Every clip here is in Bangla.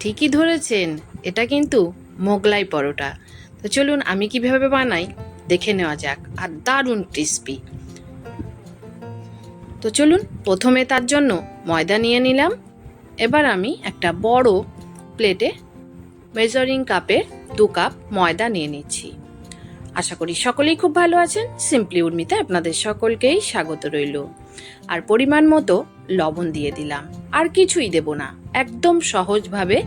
ঠিকই ধরেছেন। এটা কিন্তু মোগলাই পরোটা। তো চলুন আমি কীভাবে বানাই, দেখে নেওয়া যাক। আর দারুণ ক্রিস্পি তো চলুন, প্রথমে তার জন্য ময়দা নিয়ে নিলাম। এবার আমি একটা বড় প্লেটে মেজারিং কাপের দু কাপ ময়দা নিয়ে নিচ্ছি। আশা করি সকলেই খুব ভালো আছেন। সিম্পলি উর্মিতে আপনাদের সকলকেই স্বাগত রইল। আর পরিমাণ মতো লবণ দিয়ে দিলাম। আর কিছুই দেব না। একদম সহজভাবে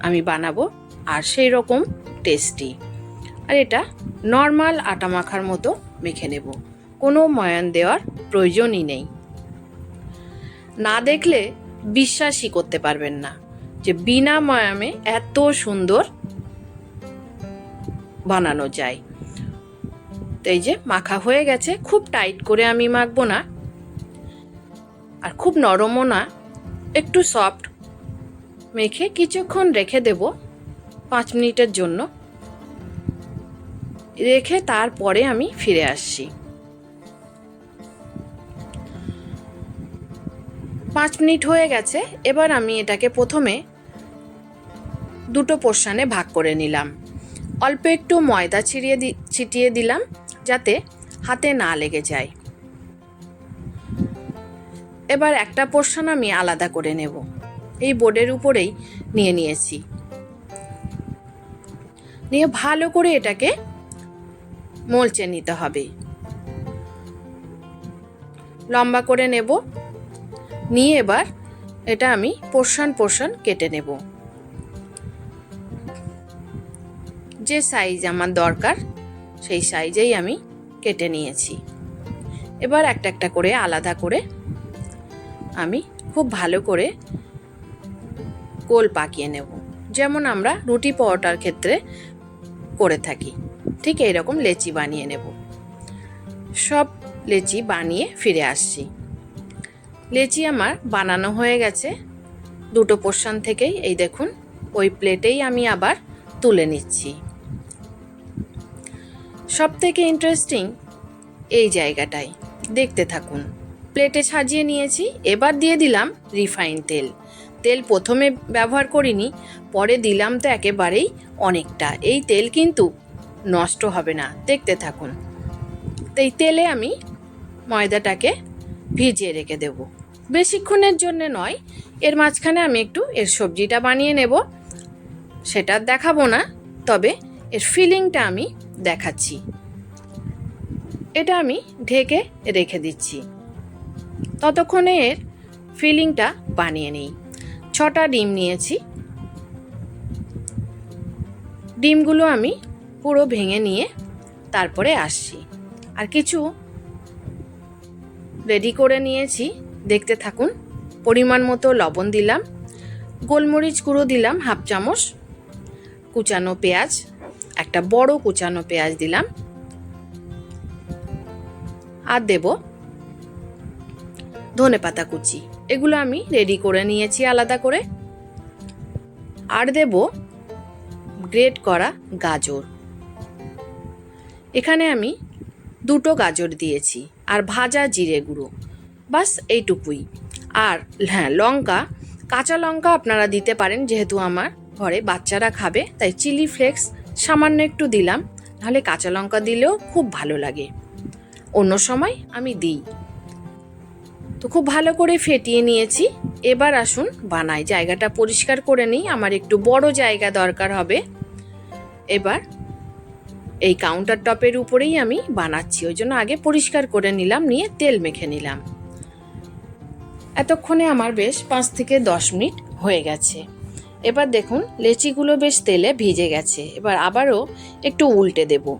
আমি বানাবো আর সেই রকম টেস্টি আর এটা নর্মাল আটা মাখার মতো মেখে নেব। কোনো ময়ান দেওয়ার প্রয়োজনই নেই। না দেখলে বিশ্বাসই করতে পারবেন না যে বিনা ময়ামে এত সুন্দর বানানো যায়। তো এই যে মাখা হয়ে গেছে, খুব টাইট করে আমি মাখবো না। আর খুব নরমও না। একটু সফট মেখে কিছুক্ষণ রেখে দেব পাঁচ মিনিটের জন্য। রেখে তারপরে আমি ফিরে আসছি। পাঁচ মিনিট হয়ে গেছে, এবার আমি এটাকে প্রথমে দুটো পোর্শানে ভাগ করে নিলাম। অল্প একটু ময়দা ছিটিয়ে দি ছিটিয়ে দিলাম, যাতে হাতে না লেগে যায়। এবার একটা পোর্শন আমি আলাদা করে নেব। এই বোর্ডের উপরেই নিয়ে নিয়েছি। নিয়ে ভালো করে এটাকে মলচে নিতে হবে। লম্বা করে নেব। নিয়ে এবার এটা আমি পোর্শন পোর্শন কেটে নেব। যে সাইজ আমার দরকার, সেই সাইজেই আমি কেটে নিয়েছি। এবার একটা একটা করে আলাদা করে আমি খুব ভালো করে গোল পাকিয়ে নেব। যেমন আমরা রুটি পরোটার ক্ষেত্রে করে থাকি, ঠিক এইরকম লেচি বানিয়ে নেব। সব লেচি বানিয়ে ফিরে আসছি। লেচি আমার বানানো হয়ে গেছে। দুটো পোর্শন থেকেই এই দেখুন, ওই প্লেটেই আমি আবার তুলে নিচ্ছি। সব থেকে ইন্টারেস্টিং এই জায়গাটায় দেখতে থাকুন। প্লেটে সাজিয়ে নিয়েছি, এবার দিয়ে দিলাম রিফাইন তেল। তেল প্রথমে ব্যবহার করিনি, পরে দিলাম তো একেবারেই অনেকটা। এই তেল কিন্তু নষ্ট হবে না, দেখতে থাকুন। তো এই তেলে আমি ময়দাটাকে ভিজিয়ে রেখে দেব। বেশিক্ষণের জন্য নয়, এর মাঝখানে আমি একটু এর সবজিটা বানিয়ে নেব। সেটা দেখাবো না, তবে এর ফিলিংটা আমি দেখাচ্ছি। এটা আমি ঢেকে রেখে দিচ্ছি। ততক্ষণে এর ফিলিংটা বানিয়ে নিই। ছটা ডিম নিয়েছি। ডিমগুলো আমি পুরো ভেঙে নিয়ে তারপরে আসছি। আর কিছু রেডি করে নিয়েছি। দেখতে থাকুন, পরিমাণ মতো লবণ দিলাম, গোলমরিচ গুঁড়ো দিলাম হাফ চামচ, কুচানো পেঁয়াজ, একটা বড় কুচানো পেঁয়াজ দিলাম। আর দেব ধনে পাতা কুচি। এগুলো আমি রেডি করে নিয়েছি আলাদা করে। আর দেব গ্রেট করা গাজর। এখানে আমি দুটো গাজর দিয়েছি, আর ভাজা জিরে গুঁড়ো। বাস এইটুকুই। আর হ্যাঁ লঙ্কা, কাঁচা লঙ্কা আপনারা দিতে পারেন, যেহেতু আমার ঘরে বাচ্চারা খাবে, তাই চিলি ফ্লেক্স সামান্য একটু দিলাম। নাহলে কাঁচা লঙ্কা দিলেও খুব ভালো লাগে। অন্য সময় আমি দিই। তো খুব ভালো করে ফেটিয়ে নিয়েছি। এবার আসুন বানাই। জায়গাটা পরিষ্কার করে নিই। আমার একটু বড় জায়গা দরকার হবে। এবার এই কাউন্টার টপের উপরেই আমি বানাচ্ছি। ওই জন্য আগে পরিষ্কার করে নিলাম, নিয়ে তেল মেখে নিলাম। এতক্ষণে আমার বেশ পাঁচ থেকে দশ মিনিট হয়ে গেছে। এবার দেখুন, লেচিগুলো বেশ তেলে ভিজে গেছে। এবার আবারও একটু উল্টে দেব।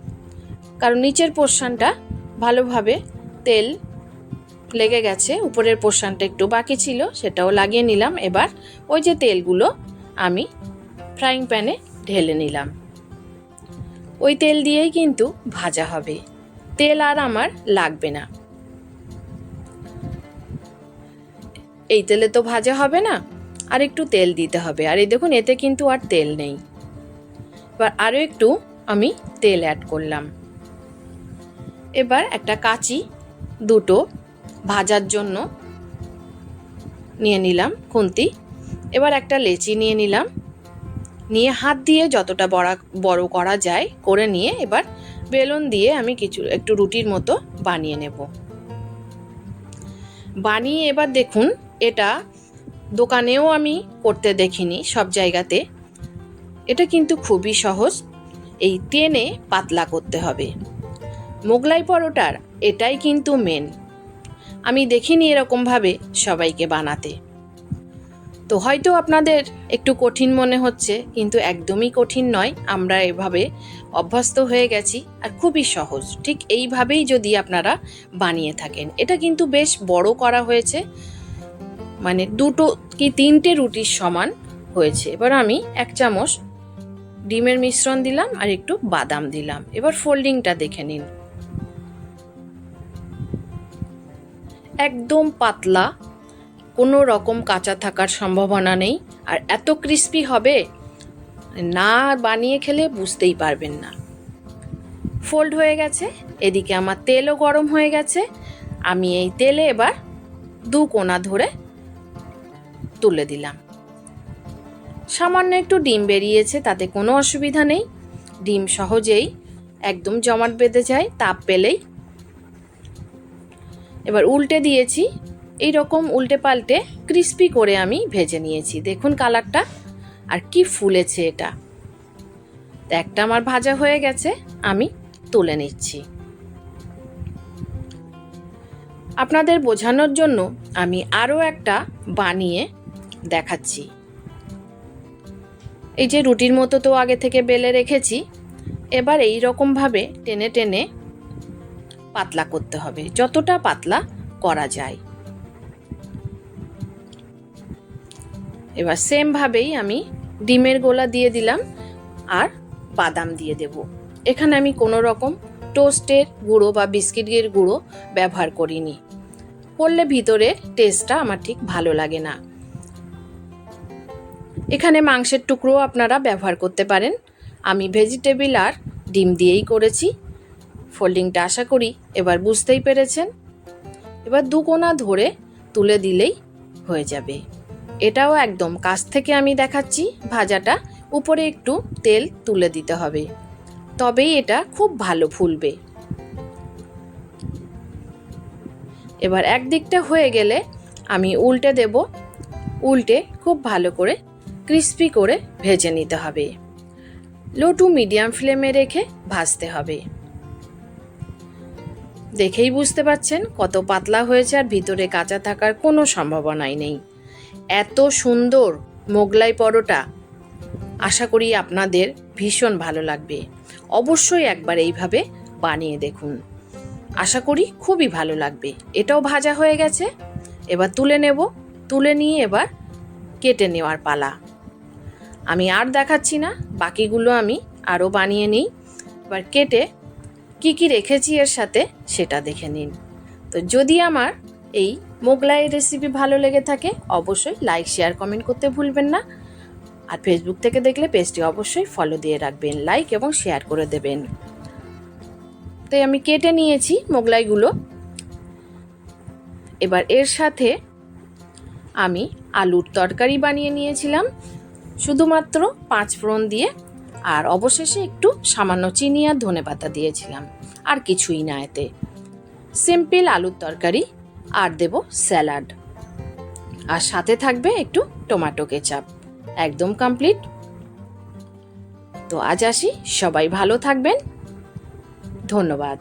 কারণ নিচের পোর্শনটা ভালোভাবে তেল লেগে গেছে, উপরের পোর্শনটা একটু বাকি ছিল, সেটাও লাগিয়ে নিলাম। এবার ওই যে তেলগুলো আমি ফ্রাইং প্যানে ঢেলে নিলাম। ওই তেল দিয়েই কিন্তু ভাজা হবে। তেল আর আমার লাগবে না। এই তেলে তো ভাজা হবে না, আর একটু তেল দিতে হবে। আর এই দেখুন, এতে কিন্তু আর তেল নেই। এবার আরও একটু আমি তেল অ্যাড করলাম। এবার একটা কাঁচি দুটো ভাজার জন্য নিয়ে নিলাম খুন্তি। এবার একটা লেচি নিয়ে নিলাম। নিয়ে হাত দিয়ে যতটা বড় বড় করা যায় করে নিয়ে এবার বেলুন দিয়ে আমি কিছু, একটু রুটির মতো বানিয়ে নেব। বানিয়ে এবার দেখুন, এটা দোকানেও আমি করতে দেখিনি সব জায়গাতে। এটা কিন্তু খুবই সহজ। এই টেনে পাতলা করতে হবে। মোগলাই পরোটার এটাই কিন্তু মেন আমি দেখিনি এরকমভাবে সবাইকে বানাতে। তো হয়তো আপনাদের একটু কঠিন মনে হচ্ছে, কিন্তু একদমই কঠিন নয়। আমরা এভাবে অভ্যস্ত হয়ে গেছি আর খুবই সহজ। ঠিক এইভাবেই যদি আপনারা বানিয়ে থাকেন। এটা কিন্তু বেশ বড় করা হয়েছে। মানে দুটো কি তিনটে রুটির সমান হয়েছে। এবার আমি এক চামচ ডিমের মিশ্রণ দিলাম আর একটু বাদাম দিলাম। এবার ফোল্ডিংটা দেখে নিন। একদম পাতলা, কোনো রকম কাঁচা থাকার সম্ভাবনা নেই, আর এত ক্রিস্পি হবে, না বানিয়ে খেলে বুঝতেই পারবেন না। ফোল্ড হয়ে গেছে, এদিকে আমার তেলও গরম হয়ে গেছে, আমি এই তেলে এবার দু কোনা ধরে তুলে দিলাম। সামান্য একটু ডিম বেরিয়েছে, তাতে কোনো অসুবিধা নেই। ডিম সহজেই একদম জমাট বেঁধে যায়, তাপ পেলেই এবার উল্টে দিয়েছি। এই রকম উল্টে পাল্টে ক্রিস্পি করে আমি ভেজে নিয়েছি। দেখুন কালারটা, আর কি ফুলেছে এটা। তো একটা আমার ভাজা হয়ে গেছে, আমি তুলে নিচ্ছি। আপনাদের বোঝানোর জন্য আমি আরও একটা বানিয়ে দেখাচ্ছি। এই যে রুটির মতো তো আগে থেকে বেলে রেখেছি, এবার এই রকমভাবে টেনে টেনে পাতলা করতে হবে। যতটা পাতলা করা যায়। এবার সেমভাবেই আমি ডিমের গোলা দিয়ে দিলাম আর বাদাম দিয়ে দেব। এখানে আমি কোনো রকম টোস্টের গুঁড়ো বা বিস্কিটের গুঁড়ো ব্যবহার করিনি। করলে ভিতরের টেস্টটা আমার ঠিক ভালো লাগে না। এখানে মাংসের টুকরো আপনারা ব্যবহার করতে পারেন। আমি ভেজিটেবিল আর ডিম দিয়েই করেছি। ফোল্ডিংটা আশা করি এবার বুঝতেই পেরেছেন। এবার দু কোনা ধরে তুলে দিলেই হয়ে যাবে। এটাও একদম কাছ থেকে আমি দেখাচ্ছি, ভাজাটা। উপরে একটু তেল তুলে দিতে হবে। তবেই এটা খুব ভালো ফুলবে। এবার একদিকটা হয়ে গেলে আমি উল্টে দেব। উল্টে খুব ভালো করে ক্রিস্পি করে ভেজে নিতে হবে। লো টু মিডিয়াম ফ্লেমে রেখে ভাজতে হবে। দেখেই বুঝতে পাচ্ছেন কত পাতলা হয়েছে আর ভিতরে কাঁচা থাকার কোনো সম্ভাবনাই নেই। এত সুন্দর মোগলাই পরোটা। আশা করি আপনাদের ভীষণ ভালো লাগবে। অবশ্যই একবার এইভাবে বানিয়ে দেখুন। আশা করি খুবই ভালো লাগবে। এটাও ভাজা হয়ে গেছে। এবার তুলে নেব। তুলে নিয়ে এবার কেটে নেওয়ার পালা। আমি আর দেখাচ্ছি না। বাকিগুলো আমি আরও বানিয়ে নিই। এবার কেটে কি কি রেখেছি এর সাথে সেটা দেখে নিন। তো যদি আমার এই মোগলাই রেসিপি ভালো লেগে থাকে, অবশ্যই লাইক শেয়ার কমেন্ট করতে ভুলবেন না। আর ফেসবুক থেকে দেখলে পেজটি অবশ্যই ফলো দিয়ে রাখবেন লাইক এবং শেয়ার করে দেবেন। তাই আমি কেটে নিয়েছি মোগলাইগুলো। এবার এর সাথে আমি আলুর তরকারি বানিয়ে নিয়েছিলাম। শুধুমাত্র পাঁচ ফোড়ন দিয়ে আর অবশেষে একটু সামান্য চিনি আর ধনে পাতা দিয়েছিলাম। আর কিছুই না এতে। সিম্পল আলুর তরকারি, আর দেব স্যালাড। আর সাথে থাকবে একটু টমেটো কেচাপ। একদম কমপ্লিট। তো আজ আসি, সবাই ভালো থাকবেন। ধন্যবাদ।